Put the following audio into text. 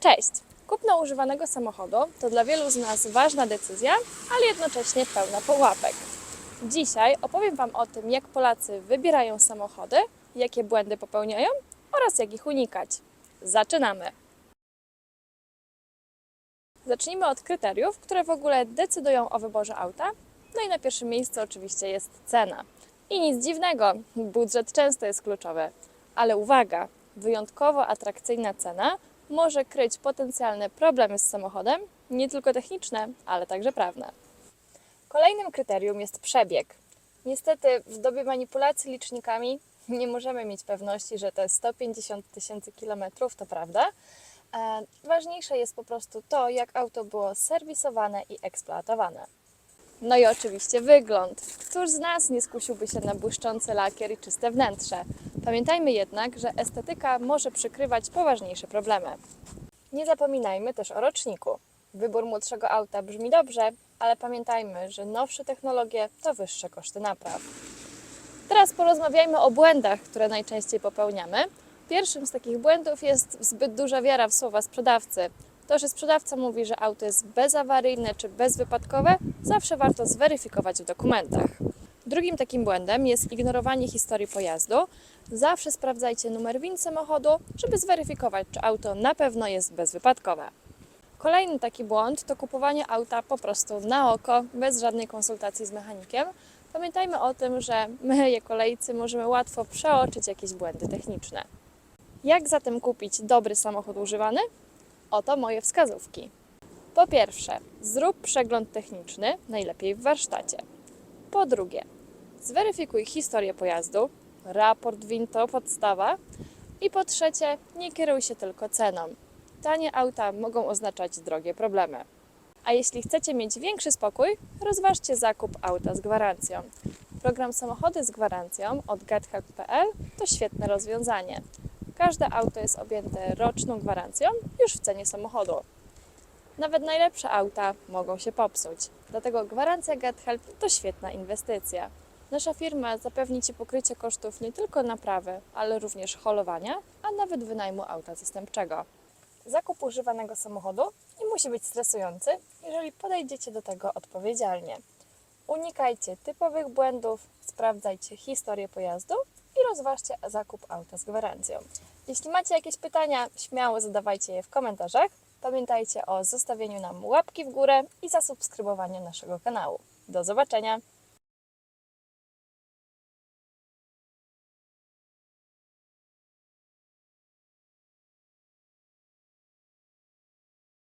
Cześć! Kupno używanego samochodu to dla wielu z nas ważna decyzja, ale jednocześnie pełna pułapek. Dzisiaj opowiem Wam o tym, jak Polacy wybierają samochody, jakie błędy popełniają oraz jak ich unikać. Zaczynamy! Zacznijmy od kryteriów, które w ogóle decydują o wyborze auta. No i na pierwszym miejscu oczywiście jest cena. I nic dziwnego, budżet często jest kluczowy. Ale uwaga, wyjątkowo atrakcyjna cena może kryć potencjalne problemy z samochodem, nie tylko techniczne, ale także prawne. Kolejnym kryterium jest przebieg. Niestety w dobie manipulacji licznikami nie możemy mieć pewności, że te 150 tysięcy kilometrów to prawda. E, Ważniejsze jest po prostu to, jak auto było serwisowane i eksploatowane. No i oczywiście wygląd. Któż z nas nie skusiłby się na błyszczący lakier i czyste wnętrze? Pamiętajmy jednak, że estetyka może przykrywać poważniejsze problemy. Nie zapominajmy też o roczniku. Wybór młodszego auta brzmi dobrze, ale pamiętajmy, że nowsze technologie to wyższe koszty napraw. Teraz porozmawiajmy o błędach, które najczęściej popełniamy. Pierwszym z takich błędów jest zbyt duża wiara w słowa sprzedawcy. To, że sprzedawca mówi, że auto jest bezawaryjne czy bezwypadkowe, zawsze warto zweryfikować w dokumentach. Drugim takim błędem jest ignorowanie historii pojazdu. Zawsze sprawdzajcie numer WIN samochodu, żeby zweryfikować, czy auto na pewno jest bezwypadkowe. Kolejny taki błąd to kupowanie auta po prostu na oko, bez żadnej konsultacji z mechanikiem. Pamiętajmy o tym, że my, jako lejcy, możemy łatwo przeoczyć jakieś błędy techniczne. Jak zatem kupić dobry samochód używany? Oto moje wskazówki. Po pierwsze, zrób przegląd techniczny, najlepiej w warsztacie. Po drugie, zweryfikuj historię pojazdu, raport WIN to podstawa. I po trzecie, nie kieruj się tylko ceną. Tanie auta mogą oznaczać drogie problemy. A jeśli chcecie mieć większy spokój, rozważcie zakup auta z gwarancją. Program Samochody z gwarancją od gethelp.pl to świetne rozwiązanie. Każde auto jest objęte roczną gwarancją już w cenie samochodu. Nawet najlepsze auta mogą się popsuć, dlatego gwarancja GetHelp to świetna inwestycja. Nasza firma zapewni Ci pokrycie kosztów nie tylko naprawy, ale również holowania, a nawet wynajmu auta zastępczego. Zakup używanego samochodu nie musi być stresujący, jeżeli podejdziecie do tego odpowiedzialnie. Unikajcie typowych błędów, sprawdzajcie historię pojazdu i rozważcie zakup auta z gwarancją. Jeśli macie jakieś pytania, śmiało zadawajcie je w komentarzach. Pamiętajcie o zostawieniu nam łapki w górę i zasubskrybowaniu naszego kanału. Do zobaczenia!